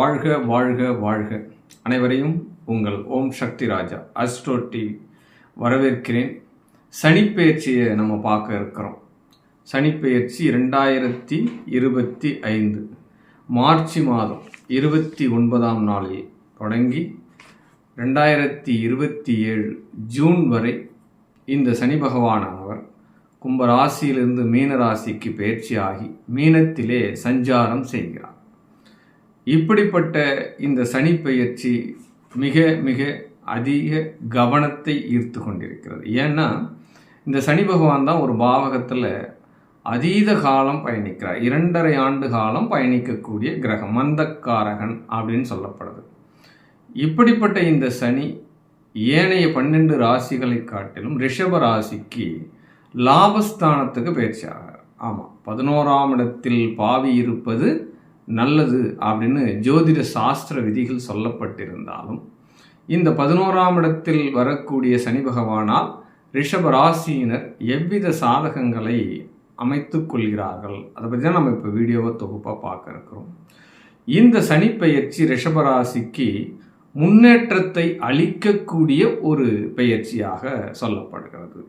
வாழ்க வாழ்க வாழ்க. அனைவரையும் உங்கள் ஓம் சக்தி ராஜா அஸ்ட்ரோ வரவேற்கிறேன். சனிப்பெயர்ச்சியை நம்ம பார்க்க இருக்கிறோம். சனிப்பெயர்ச்சி ரெண்டாயிரத்தி இருபத்தி ஐந்து மார்ச் மாதம் இருபத்தி ஒன்பதாம் நாளில் தொடங்கி ரெண்டாயிரத்தி இருபத்தி ஏழு ஜூன் வரை இந்த சனி பகவானவர் கும்பராசியிலிருந்து மீன ராசிக்கு பயிற்சியாகி மீனத்திலே சஞ்சாரம் செய்கிறார். இப்படிப்பட்ட இந்த சனி பயிற்சி மிக மிக அதிக கவனத்தை ஈர்த்து கொண்டிருக்கிறது. ஏன்னா இந்த சனி பகவான் தான் ஒரு பாவகத்தில் அதீத காலம் பயணிக்கிறார். இரண்டரை ஆண்டு காலம் பயணிக்கக்கூடிய கிரகம் மந்தக்காரகன் அப்படின்னு சொல்லப்படுது. இப்படிப்பட்ட இந்த சனி ஏனைய பன்னெண்டு ராசிகளை காட்டிலும் ரிஷப ராசிக்கு லாபஸ்தானத்துக்கு பயிற்சி ஆகிறார் ஆமாம் பதினோராம் இடத்தில் பாவி இருப்பது நல்லது அப்படின்னு ஜோதிட சாஸ்திர விதிகள் சொல்லப்பட்டிருந்தாலும் இந்த பதினோராம் இடத்தில் வரக்கூடிய சனி பகவானால் ரிஷப ராசியினர் எவ்வித சாதகங்களை அமைத்து கொள்கிறார்கள்? அதை பற்றி தான் நம்ம இப்போ வீடியோவை தொகுப்பாக பார்க்க இருக்கிறோம். இந்த சனிப்பெயர்ச்சி ரிஷபராசிக்கு முன்னேற்றத்தை அளிக்கக்கூடிய ஒரு பெயர்ச்சியாக சொல்லப்படுகிறது.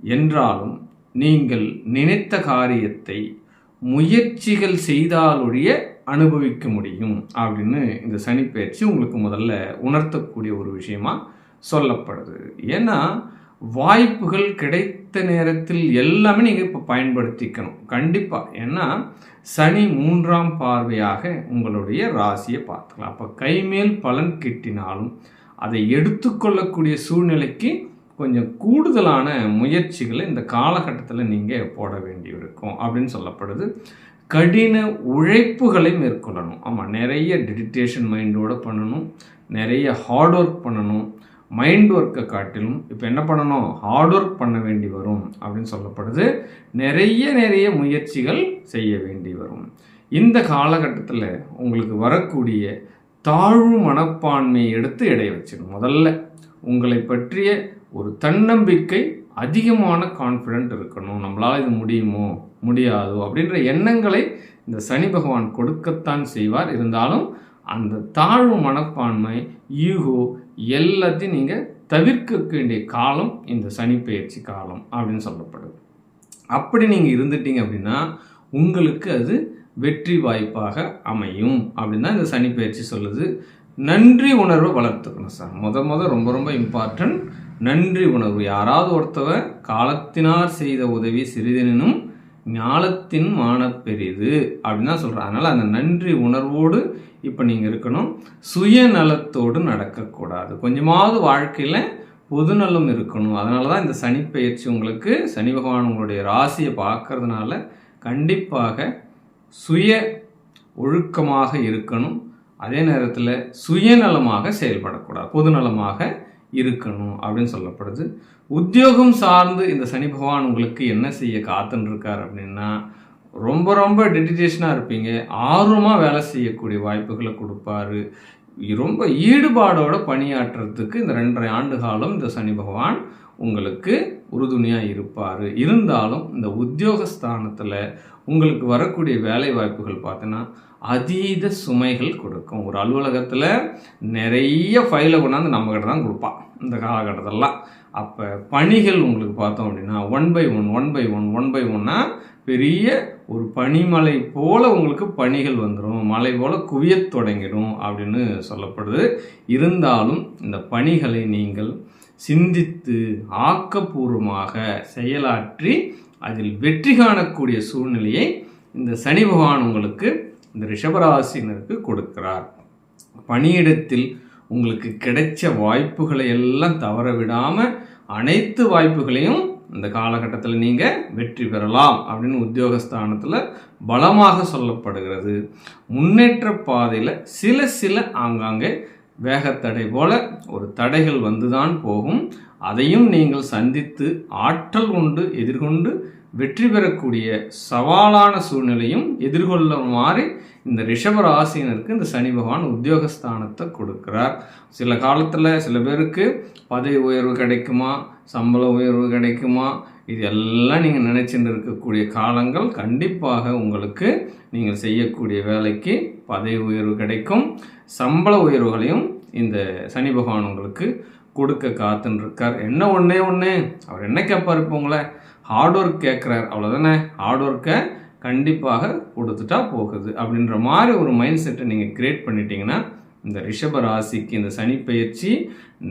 என்றாலும் நீங்கள் நினைத்த காரியத்தை முயற்சிகள் செய்தாலொழிய அனுபவிக்க முடியும் அப்படின்னு இந்த சனிப்பெயர்ச்சி உங்களுக்கு முதல்ல உணர்த்தக்கூடிய ஒரு விஷயமா சொல்லப்படுது. ஏன்னா வாய்ப்புகள் கிடைத்த நேரத்தில் எல்லாமே நீங்கள் இப்போ பயன்படுத்திக்கணும். கண்டிப்பாக ஏன்னா சனி மூன்றாம் பார்வையாக உங்களுடைய ராசியை பார்த்துக்கலாம். அப்போ கைமேல் பலன் கிட்டினாலும் அதை எடுத்துக்கொள்ளக்கூடிய சூழ்நிலைக்கு கொஞ்சம் கூடுதலான முயற்சிகளை இந்த காலகட்டத்தில் நீங்கள் போட வேண்டியிருக்கும் அப்படின்னு சொல்லப்படுது. கடின உழைப்புகளை மேற்கொள்ளணும். ஆமாம் நிறைய டெடிடேஷன் மைண்டோடு பண்ணணும். நிறைய ஹார்ட் ஒர்க் பண்ணணும். மைண்ட் ஒர்க்கை காட்டிலும் இப்போ என்ன பண்ணணும்? ஹார்ட் ஒர்க் பண்ண வேண்டி வரும் அப்படின்னு சொல்லப்படுது. நிறைய நிறைய முயற்சிகள் செய்ய வேண்டி வரும். இந்த காலகட்டத்தில் உங்களுக்கு வரக்கூடிய தாழ்வு மனப்பான்மையை எடுத்து எடை வச்சிடும் முதல்ல உங்களை பற்றிய ஒரு தன்னம்பிக்கை அதிகமான கான்ஃபிடென்ட் இருக்கணும். நம்மளால் இது முடியுமோ? முடியாதோ? அப்படின்ற எண்ணங்களை இந்த சனி பகவான் கொடுக்கத்தான் செய்வார். இருந்தாலும் அந்த தாழ்வு மனப்பான்மை ஈகோ எல்லாத்தையும் நீங்கள் தவிர்க்க வேண்டிய காலம் இந்த சனி பயிற்சி காலம் அப்படின்னு சொல்லப்படுது. அப்படி நீங்கள் இருந்துட்டீங்க அப்படின்னா உங்களுக்கு அது வெற்றி வாய்ப்பாக அமையும் அப்படின்னு தான் இந்த சனி பயிற்சி சொல்லுது. நன்றி உணர்வை வளர்த்துக்கணும் சார். முத முத ரொம்ப ரொம்ப இம்பார்ட்டன்ட் நன்றி உணர்வு. யாராவது ஒருத்தவ காலத்தினார் செய்த உதவி சிறிதெனினும் ஞானத்தின் மான பெரிது. அப்படின்னு தான் சொல்கிறேன் அதனால் அந்த நன்றி உணர்வோடு இப்போ நீங்கள் இருக்கணும். சுயநலத்தோடு நடக்கக்கூடாது. கொஞ்சமாவது வாழ்க்கையில் பொதுநலம் இருக்கணும். அதனால தான் இந்த சனி பயிற்சி உங்களுக்கு சனி பகவான் உங்களுடைய ராசியை பார்க்கறதுனால கண்டிப்பாக சுய ஒழுக்கமாக இருக்கணும். அதே நேரத்தில் சுயநலமாக செயல்படக்கூடாது. பொதுநலமாக இருக்கணும் அப்படின்னு சொல்லப்படுது. உத்தியோகம் சார்ந்து இந்த சனி பகவான் உங்களுக்கு என்ன செய்ய காத்துருக்கார் அப்படின்னா ரொம்ப ரொம்ப டெடிடேஷனாக இருப்பீங்க. ஆர்வமாக வேலை செய்யக்கூடிய வாய்ப்புகளை கொடுப்பாரு. ரொம்ப ஈடுபாடோட பணியாற்றுறதுக்கு இந்த ரெண்டரை ஆண்டு காலம் இந்த சனி பகவான் உங்களுக்கு உறுதுணையாக இருப்பார். இருந்தாலும் இந்த உத்தியோகஸ்தானத்தில் உங்களுக்கு வரக்கூடிய வேலை வாய்ப்புகள் பார்த்தோன்னா அதீத சுமைகள் கொடுக்கும். ஒரு அலுவலகத்தில் நிறைய ஃபைலை கொண்டாந்து நம்மக்கிட்ட தான் கொடுப்பான். இந்த காலகட்டத்திலலாம். அப்போ பணிகள் உங்களுக்கு பார்த்தோம் அப்படின்னா one by one one by one one by ஒன்னா பெரிய ஒரு பனிமலை போல் உங்களுக்கு பணிகள் வந்துடும் மலை போல் குவியத் தொடங்கிடும் அப்படின்னு சொல்லப்படுது. இருந்தாலும் இந்த பணிகளை நீங்கள் சிந்தித்து ஆக்கப்பூர்வமாக செயலாற்றி அதில் வெற்றி காணக்கூடிய சூழ்நிலையை இந்த சனி பகவான் உங்களுக்கு இந்த ரிஷபராசினருக்கு கொடுக்கிறார். பணியிடத்தில் உங்களுக்கு கிடைச்ச வாய்ப்புகளை எல்லாம் தவற விடாமல் அனைத்து வாய்ப்புகளையும் இந்த காலகட்டத்தில் நீங்கள் வெற்றி பெறலாம் அப்படின்னு உத்தியோகஸ்தானத்தில் பலமாக சொல்லப்படுகிறது. முன்னேற்ற பாதையில் சில சில ஆங்காங்கே வேகத்தடை போல ஒரு தடைகள் வந்துதான் போகும். அதையும் நீங்கள் சந்தித்து ஆற்றல் கொண்டு எதிர்கொண்டு வெற்றி பெறக்கூடிய சவாலான சூழ்நிலையும் எதிர்கொள்ளுமாறு இந்த ரிஷப ராசினருக்கு இந்த சனி பகவான் உத்தியோகஸ்தானத்தை கொடுக்கிறார். சில காலத்தில் சில பேருக்கு பதவி உயர்வு கிடைக்குமா சம்பள உயர்வு கிடைக்குமா இது எல்லாம் நீங்கள் நினச்சிட்டு இருக்கக்கூடிய காலங்கள் கண்டிப்பாக உங்களுக்கு நீங்கள் செய்யக்கூடிய வேலைக்கு பதவி உயர்வு கிடைக்கும். சம்பள உயர்வுகளையும் இந்த சனி பகவான் உங்களுக்கு கொடுக்க காத்துன்ருக்கார் என்ன ஒன்றே ஒன்று அவர் என்ன கேட்பார் இப்போ உங்களை? ஹார்ட் ஒர்க் கேட்குறார் அவ்வளோதானே ஹார்ட் ஒர்க்கை கண்டிப்பாக கொடுத்துட்டா போகுது. அப்படின்ற மாதிரி ஒரு மைண்ட் செட்டை நீங்கள் கிரியேட் பண்ணிட்டீங்கன்னா இந்த ரிஷப ராசிக்கு இந்த சனி பயிற்சி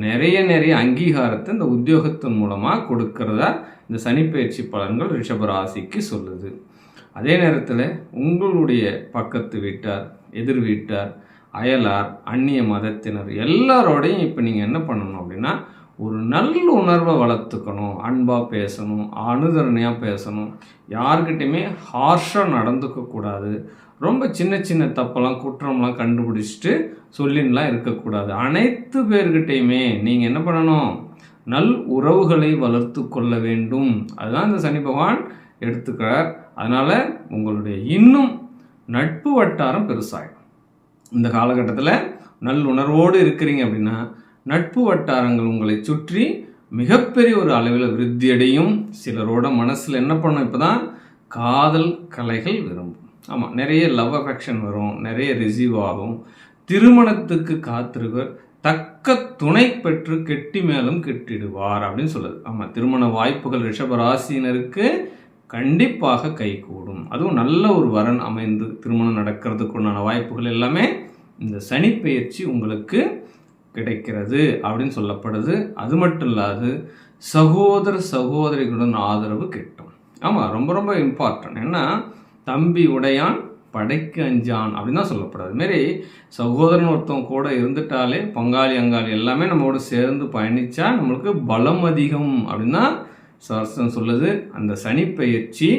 நிறைய நிறைய அங்கீகாரத்தை இந்த உத்தியோகத்தின் மூலமாக கொடுக்கறதா இந்த சனி பயிற்சி பலன்கள் ரிஷப ராசிக்கு சொல்லுது. அதே நேரத்தில் உங்களுடைய பக்கத்து வீட்டார் எதிர் வீட்டார் அயலார் அந்நிய மதத்தினர் எல்லாரோடையும் இப்போ நீங்கள் என்ன பண்ணணும்? அப்படின்னா ஒரு நல்ல உணர்வை வளர்த்துக்கணும். அன்பாக பேசணும் அனுதரணையாக பேசணும். யார்கிட்டையுமே ஹார்ஷாக நடந்துக்கக்கூடாது ரொம்ப சின்ன சின்ன தப்பெல்லாம் குற்றம்லாம் கண்டுபிடிச்சிட்டு சொல்லின்லாம் இருக்கக்கூடாது. அனைத்து பேர்கிட்டையுமே நீங்கள் என்ன பண்ணணும்? நல் உறவுகளை வளர்த்து கொள்ள வேண்டும். அதுதான் இந்த சனி பகவான் எடுத்துக்கிறார். அதனால் உங்களுடைய இன்னும் நட்பு வட்டாரம் பெருசாகும் இந்த காலகட்டத்தில் நல்லுணர்வோடு இருக்கிறீங்க அப்படின்னா நட்பு வட்டாரங்கள் உங்களை சுற்றி மிகப்பெரிய ஒரு அளவில் விருத்தியடையும். சிலரோட மனசில் என்ன பண்ணும் இப்போ தான் காதல் கலைகள் விரும்பும் ஆமாம் நிறைய லவ் அஃபெக்ஷன் வரும் நிறைய ரிசீவ் ஆகும். திருமணத்துக்கு காத்திருவர் தக்க துணை பெற்று கெட்டி மேலும் கெட்டிடுவார் அப்படின்னு சொல்லுது. ஆமாம் திருமண வாய்ப்புகள் ரிஷபராசினருக்கு கண்டிப்பாக கைகூடும் அதுவும் நல்ல ஒரு வரன் அமைந்து திருமணம் நடக்கிறதுக்குண்டான வாய்ப்புகள் எல்லாமே இந்த சனி பயிற்சி உங்களுக்கு கிடைக்கிறது அப்படின்னு சொல்லப்படுது. அது மட்டும் இல்லாது சகோதர சகோதரிகளுடன் ஆதரவு கிட்டும். ஆமாம் ரொம்ப ரொம்ப இம்பார்ட்டன்ட் ஏன்னா தம்பி உடையான் படைக்கு அஞ்சான் அப்படின்னு தான் சொல்லப்படுது. மாரி சகோதரன் ஒருத்தவங்க கூட இருந்துட்டாலே பங்காளி அங்காளி எல்லாமே நம்மளோட சேர்ந்து பயணித்தா நம்மளுக்கு பலம் அதிகம் அப்படின்னா சரசன் சொல்லுது. அந்த சனி பயிற்சி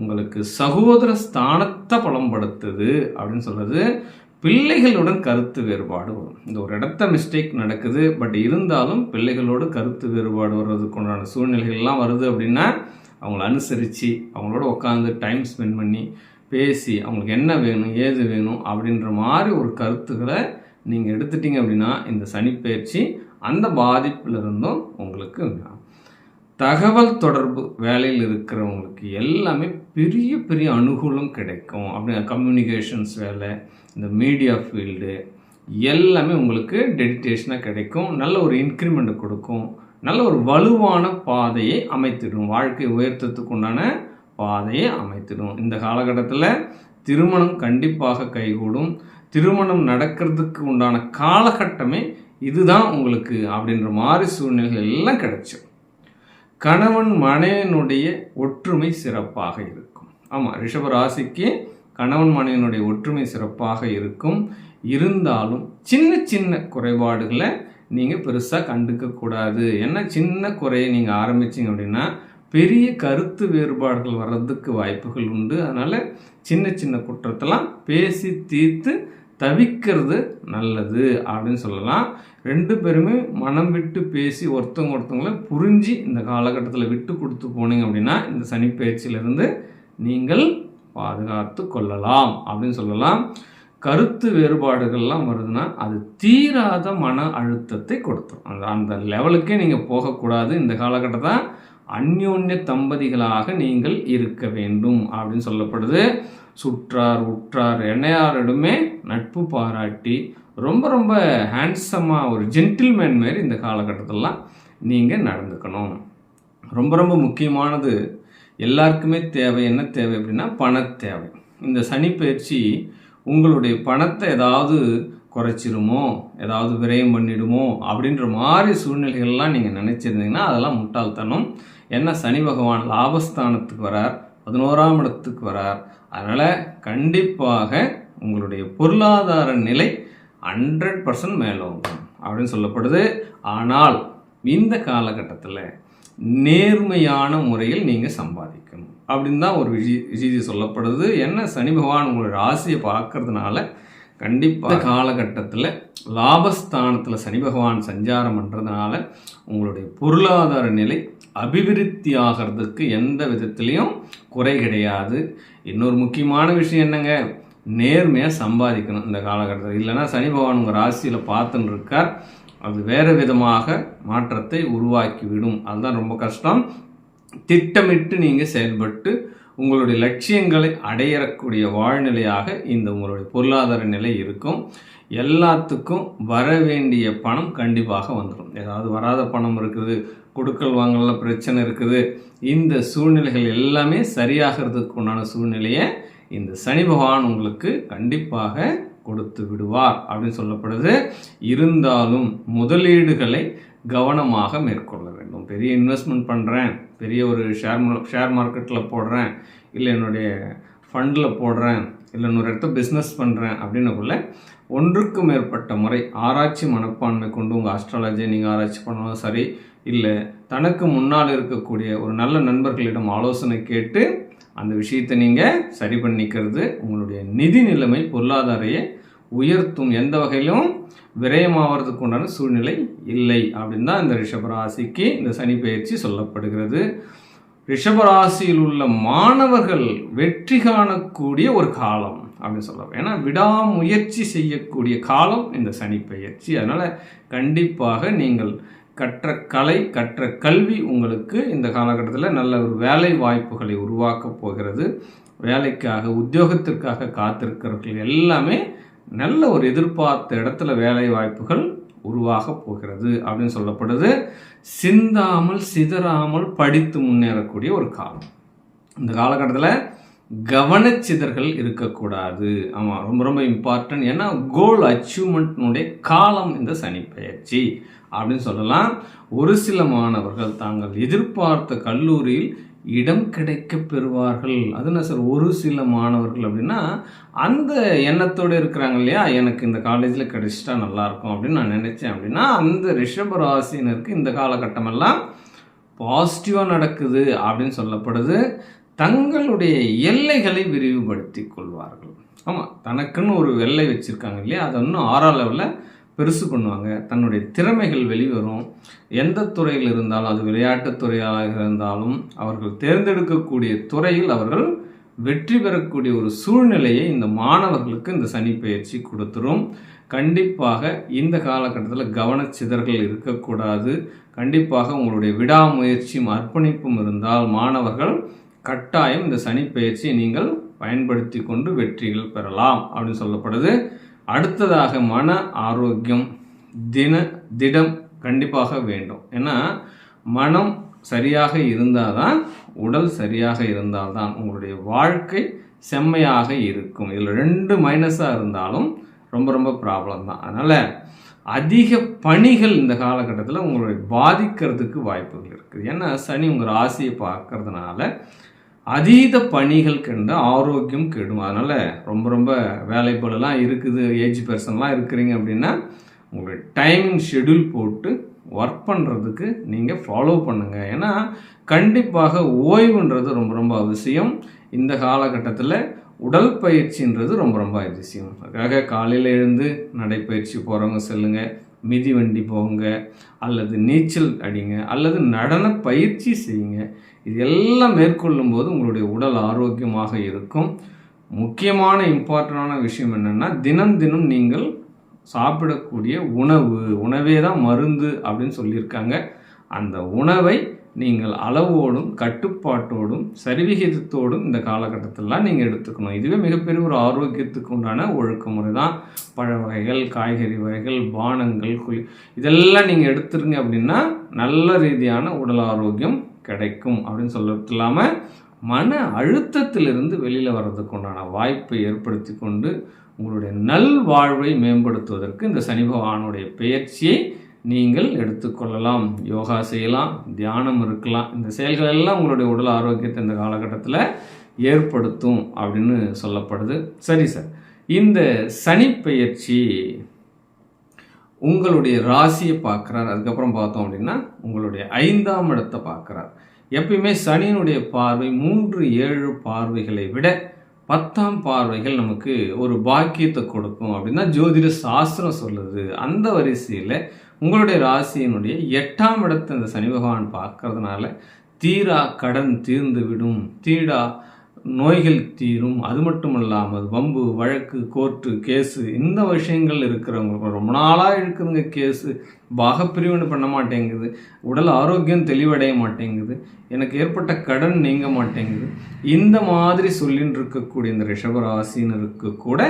உங்களுக்கு சகோதர ஸ்தானத்தை பலம்படுத்துது அப்படின்னு சொல்லுது. பிள்ளைகளுடன் கருத்து வேறுபாடு வரும். இந்த ஒரு இடத்த மிஸ்டேக் நடக்குது பட் இருந்தாலும் பிள்ளைகளோடு கருத்து வேறுபாடு வர்றதுக்கு உண்டான சூழ்நிலைகள்லாம் வருது அப்படின்னா அவங்கள அனுசரித்து அவங்களோட உட்காந்து டைம் ஸ்பெண்ட் பண்ணி பேசி அவங்களுக்கு என்ன வேணும் ஏது வேணும் அப்படின்ற மாதிரி ஒரு கருத்துக்களை நீங்கள் எடுத்துட்டீங்க அப்படின்னா இந்த சனிப்பயிற்சி அந்த பாதிப்பிலிருந்தும் உங்களுக்கு தகவல் தொடர்பு வேலையில் இருக்கிறவங்களுக்கு எல்லாமே பெரிய பெரிய அனுகூலம் கிடைக்கும். அப்படி கம்யூனிகேஷன்ஸ் வேலை இந்த மீடியா ஃபீல்டு எல்லாமே உங்களுக்கு டெடிடேஷனாக கிடைக்கும். நல்ல ஒரு இன்க்ரிமெண்ட் கொடுக்கும். நல்ல ஒரு வலுவான பாதையை அமைத்திடும். வாழ்க்கை உயர்த்தத்துக்கு உண்டான பாதையை அமைத்திடும். இந்த காலகட்டத்தில் திருமணம் கண்டிப்பாக கைகூடும். திருமணம் நடக்கிறதுக்கு உண்டான காலகட்டமே இதுதான் உங்களுக்கு அப்படின்ற மாதிரி சூழ்நிலைகள் எல்லாம் கிடைச்சிடும் கணவன் மனைவனுடைய ஒற்றுமை சிறப்பாக இருக்கும். ஆமாம் ரிஷபராசிக்கு கணவன் மனைவனுடைய ஒற்றுமை சிறப்பாக இருக்கும். இருந்தாலும் சின்ன சின்ன குறைபாடுகளை நீங்கள் பெருசாக கண்டுக்கக்கூடாது என்ன சின்ன குறையை நீங்கள் ஆரம்பிச்சிங்க அப்படின்னா பெரிய கருத்து வேறுபாடுகள் வர்றதுக்கு வாய்ப்புகள் உண்டு. அதனால் சின்ன சின்ன குற்றத்தெல்லாம் பேசி தீர்த்து தவிக்கிறது நல்லது அப்படின்னு சொல்லலாம். ரெண்டு பேருமே மனம் விட்டு பேசி ஒருத்தவங்க ஒருத்தவங்கள புரிஞ்சு இந்த காலகட்டத்தில் விட்டு கொடுத்து போனீங்க அப்படின்னா இந்த சனிப்பயிற்சியிலிருந்து நீங்கள் பாதுகாத்து கொள்ளலாம் அப்படின்னு சொல்லலாம். கருத்து வேறுபாடுகள்லாம் வருதுன்னா அது தீராத மன அழுத்தத்தை கொடுத்துரும். அந்த அந்த லெவலுக்கே நீங்கள் போகக்கூடாது. இந்த காலகட்டத்தை அந்யோன்ய தம்பதிகளாக நீங்கள் இருக்க வேண்டும் அப்படின்னு சொல்லப்படுது. சுற்றார் உற்றார் என்னையாரிடமே நட்பு பாராட்டி ரொம்ப ரொம்ப ஹேண்ட்ஸமாக ஒரு ஜென்டில்மேன் மாரி இந்த காலகட்டத்திலலாம் நீங்கள் நடந்துக்கணும். ரொம்ப ரொம்ப முக்கியமானது எல்லாருக்குமே தேவை என்ன தேவை அப்படின்னா பண தேவை. இந்த சனி பயிற்சி உங்களுடைய பணத்தை ஏதாவது குறைச்சிருமோ ஏதாவது விரயம் பண்ணிடுமோ அப்படின்ற மாதிரி சூழ்நிலைகள்லாம் நீங்கள் நினச்சிருந்தீங்கன்னா அதெல்லாம் முட்டாள்தனம். என்ன சனி பகவான் லாபஸ்தானத்துக்கு வரார் பதினோராம் இடத்துக்கு வரார். அதனால் கண்டிப்பாக உங்களுடைய பொருளாதார நிலை ஹண்ட்ரட் பர்சன்ட் மேலோங்கும் அப்படின்னு சொல்லப்படுது. ஆனால் இந்த காலகட்டத்தில் நேர்மையான முறையில் நீங்கள் சம்பாதிக்கணும். அப்படின்னு தான் ஒரு விஷய சொல்லப்படுது. என்ன? சனி பகவான் உங்களுடைய ராசியை பார்க்கறதுனால கண்டிப்பாக காலகட்டத்தில் லாபஸ்தானத்தில் சனி பகவான் சஞ்சாரம் பண்ணுறதுனால உங்களுடைய பொருளாதார நிலை அபிவிருத்தி ஆகிறதுக்கு எந்த விதத்துலேயும் குறை கிடையாது. இன்னொரு முக்கியமான விஷயம் என்னங்க? நேர்மையாக சம்பாதிக்கணும் இந்த காலகட்டத்தில். இல்லைன்னா சனி பகவான் உங்கள் ராசியில் பார்த்துன்னு இருக்கார். அது வேறு விதமாக மாற்றத்தை உருவாக்கிவிடும். அதுதான் ரொம்ப கஷ்டம். திட்டமிட்டு நீங்கள் செயல்பட்டு உங்களுடைய லட்சியங்களை அடையறக்கூடிய வாழ்நிலையாக இந்த உங்களுடைய பொருளாதார நிலை இருக்கும். எல்லாத்துக்கும் வர வேண்டிய பணம் கண்டிப்பாக வந்துடும் ஏதாவது வராத பணம் இருக்குது கொடுக்கல் வாங்கல பிரச்சனை இருக்குது. இந்த சூழ்நிலைகள் எல்லாமே சரியாகிறதுக்கு உண்டான சூழ்நிலையை இந்த சனி பகவான் உங்களுக்கு கண்டிப்பாக கொடுத்து விடுவார் அப்படின்னு சொல்லப்படுது. இருந்தாலும் முதலீடுகளை கவனமாக மேற்கொள்ள வேண்டும். பெரிய இன்வெஸ்ட்மெண்ட் பண்ணுறேன் பெரிய ஒரு ஷேர் ஷேர் மார்க்கெட்டில் போடுறேன் இல்லை என்னுடைய ஃபண்டில் போடுறேன் இல்லை இன்னொரு இடத்த பிஸ்னஸ் பண்ணுறேன் அப்படின்னக்குள்ள ஒன்றுக்கு மேற்பட்ட முறை ஆராய்ச்சி மனப்பான்மை கொண்டு உங்கள் ஆஸ்ட்ராலஜியை நீங்கள் ஆராய்ச்சி பண்ணணும் சரி இல்லை தனக்கு முன்னால் இருக்கக்கூடிய ஒரு நல்ல நண்பர்களிடம் ஆலோசனை கேட்டு அந்த விஷயத்தை நீங்கள் சரி பண்ணிக்கிறது உங்களுடைய நிதி நிலைமை பொருளாதாரையை உயர்த்தும். எந்த வகையிலும் விரயமாவதுக்கு உண்டான சூழ்நிலை இல்லை அப்படின்னு தான் இந்த ரிஷபராசிக்கு இந்த சனி பயிற்சி சொல்லப்படுகிறது. ரிஷபராசியில் உள்ள மாணவர்கள் வெற்றி காணக்கூடிய ஒரு காலம் அப்படின்னு சொல்லலாம். ஏன்னா விடாமுயற்சி செய்யக்கூடிய காலம் இந்த சனி பயிற்சி. அதனால் கண்டிப்பாக நீங்கள் கற்ற கலை கற்ற கல்வி உங்களுக்கு இந்த காலகட்டத்தில் நல்ல ஒரு வேலை வாய்ப்புகளை உருவாக்கப் போகிறது. வேலைக்காக உத்தியோகத்திற்காக காத்திருக்கிறவர்கள் எல்லாமே நல்ல ஒரு எதிர்பார்த்த இடத்துல வேலை வாய்ப்புகள் உருவாக போகிறது அப்படின்னு சொல்லப்படுது. சிந்தாமல் சிதறாமல் படித்து முன்னேறக்கூடிய ஒரு காலம். இந்த காலகட்டத்தில் கவனச்சிதறல் இருக்கக்கூடாது. ஆமாம் ரொம்ப ரொம்ப இம்பார்ட்டன்ட் ஏன்னா கோல் அச்சீவ்மெண்ட்னுடைய காலம் இந்த சனி பயிற்சி அப்படின்னு சொல்லலாம். ஒரு சில மாணவர்கள் தாங்கள் எதிர்பார்த்த கல்லூரியில் இடம் கிடைக்க பெறுவார்கள். அது என்ன சார்? ஒரு சில மாணவர்கள் அப்படின்னா அந்த எண்ணத்தோடு இருக்கிறாங்க இல்லையா? எனக்கு இந்த காலேஜில் கிடைச்சிட்டா நல்லாயிருக்கும் அப்படின்னு நான் நினச்சேன் அப்படின்னா அந்த ரிஷப ராசினருக்கு இந்த காலகட்டமெல்லாம் பாசிட்டிவாக நடக்குது அப்படின்னு சொல்லப்படுது. தங்களுடைய எல்லைகளை விரிவுபடுத்தி கொள்வார்கள். ஆமாம் தனக்குன்னு ஒரு எல்லை வச்சுருக்காங்க இல்லையா? அதை இன்னும் ஆறாம் லெவலில் பெருசு பண்ணுவாங்க. தன்னுடைய திறமைகள் வெளிவரும். எந்த துறையில் இருந்தாலும் அது விளையாட்டுத் துறையாக இருந்தாலும் அவர்கள் தேர்ந்தெடுக்கக்கூடிய துறையில் அவர்கள் வெற்றி பெறக்கூடிய ஒரு சூழ்நிலையை இந்த மாணவர்களுக்கு இந்த சனி பயிற்சி கொடுத்துரும். கண்டிப்பாக இந்த காலகட்டத்தில் கவனச்சிதறல் இருக்கக்கூடாது. கண்டிப்பாக உங்களுடைய விடாமுயற்சியும் அர்ப்பணிப்பும் இருந்தால் மாணவர்கள் கட்டாயம் இந்த சனி பயிற்சியை நீங்கள் பயன்படுத்தி கொண்டு வெற்றிகள் பெறலாம் அப்படின்னு சொல்லப்படுது. அடுத்ததாக மன ஆரோக்கியம் தின திடம் கண்டிப்பாக வேண்டும். ஏன்னா மனம் சரியாக இருந்தால் தான் உடல் சரியாக இருந்தால் தான் உங்களுடைய வாழ்க்கை செம்மையாக இருக்கும். இதில் ரெண்டு மைனஸாக இருந்தாலும் ரொம்ப ரொம்ப ப்ராப்ளம் தான். அதனால் அதிக பணிகள் இந்த காலகட்டத்தில் உங்களுடைய பாதிக்கிறதுக்கு வாய்ப்புகள் இருக்குது. ஏன்னா சனி உங்கள் ராசியை பார்க்கறதுனால அதீத பணிகள் கண்டு ஆரோக்கியம் கெடும். அதனால் ரொம்ப ரொம்ப வேலைப்படலாம் இருக்குது. ஏஜ் பர்சன்லாம் இருக்கிறீங்க அப்படின்னா உங்களுக்கு டைமிங் ஷெடியூல் போட்டு ஒர்க் பண்ணுறதுக்கு நீங்கள் ஃபாலோ பண்ணுங்கள் ஏன்னா கண்டிப்பாக ஓய்வுன்றது ரொம்ப ரொம்ப அவசியம். இந்த காலகட்டத்தில் உடல் பயிற்சின்றது ரொம்ப ரொம்ப அவசியம். அதுக்காக காலையில் எழுந்து நடைப்பயிற்சி போகிறவங்க செல்லுங்க. மிதி வண்டி போங்க. அல்லது நீச்சல் அடிங்க. அல்லது நடன பயிற்சி செய்யுங்க. இது எல்லாம் மேற்கொள்ளும் போது உங்களுடைய உடல் ஆரோக்கியமாக இருக்கும். முக்கியமான இம்பார்ட்டண்டான விஷயம் என்னென்னா தினம் தினம் நீங்கள் சாப்பிடக்கூடிய உணவு உணவே தான் மருந்து அப்படின்னு சொல்லியிருக்காங்க. அந்த உணவை நீங்கள் அளவோடும் கட்டுப்பாட்டோடும் சரிவிகிதத்தோடும் இந்த காலகட்டத்திலலாம் நீங்கள் எடுத்துக்கணும். இதுவே மிகப்பெரிய ஒரு ஆரோக்கியத்துக்கு உண்டான ஒழுக்க முறை தான். பழ வகைகள் காய்கறி வகைகள் பானங்கள் குளி இதெல்லாம் நீங்கள் எடுத்துருங்க அப்படின்னா நல்ல ரீதியான உடல் ஆரோக்கியம் கிடைக்கும் அப்படின்னு சொல்லிட்டு இல்லாமல் மன அழுத்தத்திலிருந்து வெளியில் வர்றதுக்கு உண்டான வாய்ப்பை ஏற்படுத்தி கொண்டு உங்களுடைய நல்வாழ்வை மேம்படுத்துவதற்கு இந்த சனி பகவானுடைய பயிற்சியை நீங்கள் எடுத்துக்கொள்ளலாம் யோகா செய்யலாம் தியானம் இருக்கலாம். இந்த செயல்கள் எல்லாம் உங்களுடைய உடல் ஆரோக்கியத்தை இந்த காலகட்டத்தில் ஏற்படுத்தும் அப்படின்னு சொல்லப்படுது. சரி சார் இந்த சனி பயிற்சி உங்களுடைய ராசியை பார்க்குறார். அதுக்கப்புறம் பார்த்தோம் அப்படின்னா உங்களுடைய ஐந்தாம் இடத்தை பார்க்குறார். எப்பயுமே சனியினுடைய பார்வை மூன்று ஏழு பார்வைகளை விட பத்தாம் பார்வைகள் நமக்கு ஒரு பாக்கியத்தை கொடுக்கும் அப்படின்னா ஜோதிட சாஸ்திரம் சொல்லுது. அந்த வரிசையில் உங்களுடைய ராசியினுடைய எட்டாம் இடத்தை இந்த சனி பகவான் பார்க்கறதுனால தீரா கடன் தீர்ந்து விடும் தீடா நோய்கள் தீரும். அது மட்டும் இல்லாமல் வம்பு வழக்கு கோர்ட்டு கேஸு இந்த விஷயங்கள் இருக்கிறவங்க ரொம்ப நாளாக இருக்குதுங்க கேஸு. பாகப்பிரிவினை பண்ண மாட்டேங்குது. உடல் ஆரோக்கியம் தெளிவடைய மாட்டேங்குது. எனக்கு ஏற்பட்ட கடன் நீங்க மாட்டேங்குது. இந்த மாதிரி சொல்லின்னு இருக்கக்கூடிய இந்த ரிஷபராசினருக்கு கூட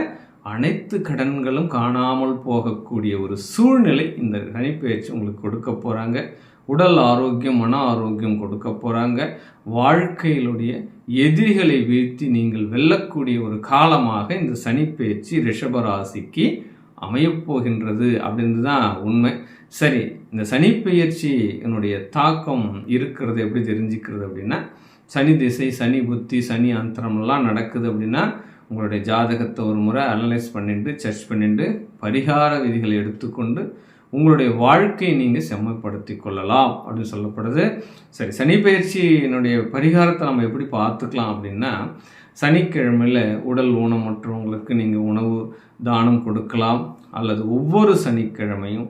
அனைத்து கடன்களும் காணாமல் போகக்கூடிய ஒரு சூழ்நிலை இந்த சனிப்பெயர்ச்சி உங்களுக்கு கொடுக்க போகிறாங்க உடல் ஆரோக்கியம் மன ஆரோக்கியம் கொடுக்க போகிறாங்க வாழ்க்கையிலுடைய எதிரிகளை வீழ்த்தி நீங்கள் வெல்லக்கூடிய ஒரு காலமாக இந்த சனிப்பெயர்ச்சி ரிஷபராசிக்கு அமையப்போகின்றது அப்படின்றது தான் உண்மை. சரி இந்த சனிப்பெயர்ச்சி என்னுடைய தாக்கம் இருக்கிறது எப்படி தெரிஞ்சுக்கிறது அப்படின்னா சனி திசை சனி புத்தி சனி அந்தரம்லாம் நடக்குது அப்படின்னா உங்களுடைய ஜாதகத்தை ஒரு முறை அனலைஸ் பண்ணிட்டு சர்ச் பண்ணிட்டு பரிகார விதிகளை எடுத்துக்கொண்டு உங்களுடைய வாழ்க்கையை நீங்கள் செம்மைப்படுத்தி கொள்ளலாம் அப்படின்னு சொல்லப்படுது. சரி சனி பயிற்சியினுடைய பரிகாரத்தை நம்ம எப்படி பார்த்துக்கலாம் அப்படின்னா சனிக்கிழமையில் உடல் ஊனமற்றவங்களுக்கு நீங்கள் உணவு தானம் கொடுக்கலாம். அல்லது ஒவ்வொரு சனிக்கிழமையும்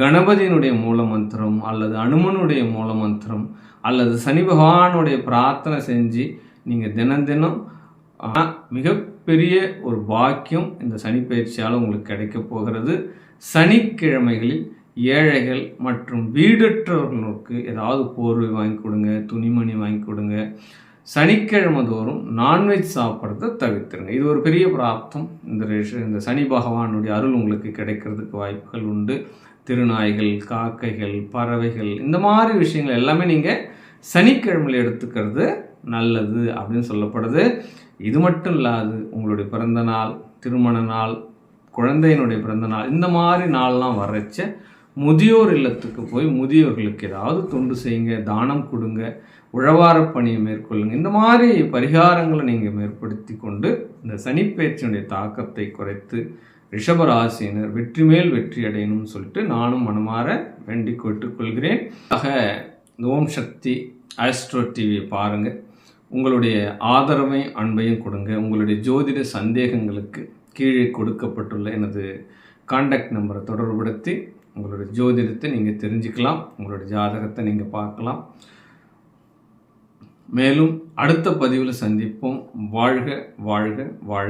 கணபதியினுடைய மூலமந்திரம் அல்லது அனுமனுடைய மூலமந்திரம் அல்லது சனி பகவானுடைய பிரார்த்தனை செஞ்சு நீங்கள் தினம் தினம் மிகப்பெரிய ஒரு பாக்கியம் இந்த சனி பயிற்சியால் உங்களுக்கு கிடைக்க போகிறது. சனிக்கிழமைகளில் ஏழைகள் மற்றும் வீடற்றவர்களுக்கு ஏதாவது போர்வை வாங்கி கொடுங்க துணிமணி வாங்கி கொடுங்க. சனிக்கிழமை தோறும் நான்வெஜ் சாப்பிட்றத தவிர்த்துருங்க. இது ஒரு பெரிய பிராப்தம். இந்த இந்த சனி பகவானுடைய அருள் உங்களுக்கு கிடைக்கிறதுக்கு வாய்ப்புகள் உண்டு. திருநாய்கள் காக்கைகள் பறவைகள் இந்த மாதிரி விஷயங்கள் எல்லாமே நீங்கள் சனிக்கிழமையில் எடுத்துக்கிறது நல்லது அப்படின்னு சொல்லப்படுது. இது மட்டும் இல்லாது உங்களுடைய பிறந்த நாள் திருமண நாள் குழந்தையினுடைய பிறந்த நாள் இந்த மாதிரி நாள்லாம் வரைச்ச முதியோர் இல்லத்துக்கு போய் முதியோர்களுக்கு ஏதாவது தொண்டு செய்யுங்க தானம் கொடுங்க உழவார பணியை மேற்கொள்ளுங்க. இந்த மாதிரி பரிகாரங்களை நீங்கள் மேற்படுத்தி கொண்டு இந்த சனிப்பயிற்சியினுடைய தாக்கத்தை குறைத்து ரிஷபராசினர் வெற்றி மேல் வெற்றி அடையணும்னு சொல்லிட்டு நானும் மனமாற வேண்டிக் கொள்கிறேன். ஆக ஓம் சக்தி ஆஸ்ட்ரோ டிவியை பாருங்கள் உங்களுடைய ஆதரவையும் அன்பையும் கொடுங்க. உங்களுடைய ஜோதிட சந்தேகங்களுக்கு கீழே கொடுக்கப்பட்டுள்ள எனது காண்டாக்ட் நம்பரை தொடர்புபடுத்தி உங்களுடைய ஜோதிடத்தை நீங்கள் தெரிஞ்சுக்கலாம் உங்களுடைய ஜாதகத்தை நீங்கள் பார்க்கலாம். மேலும் அடுத்த பதிவில் சந்திப்போம். வாழ்க வாழ்க வாழ்க.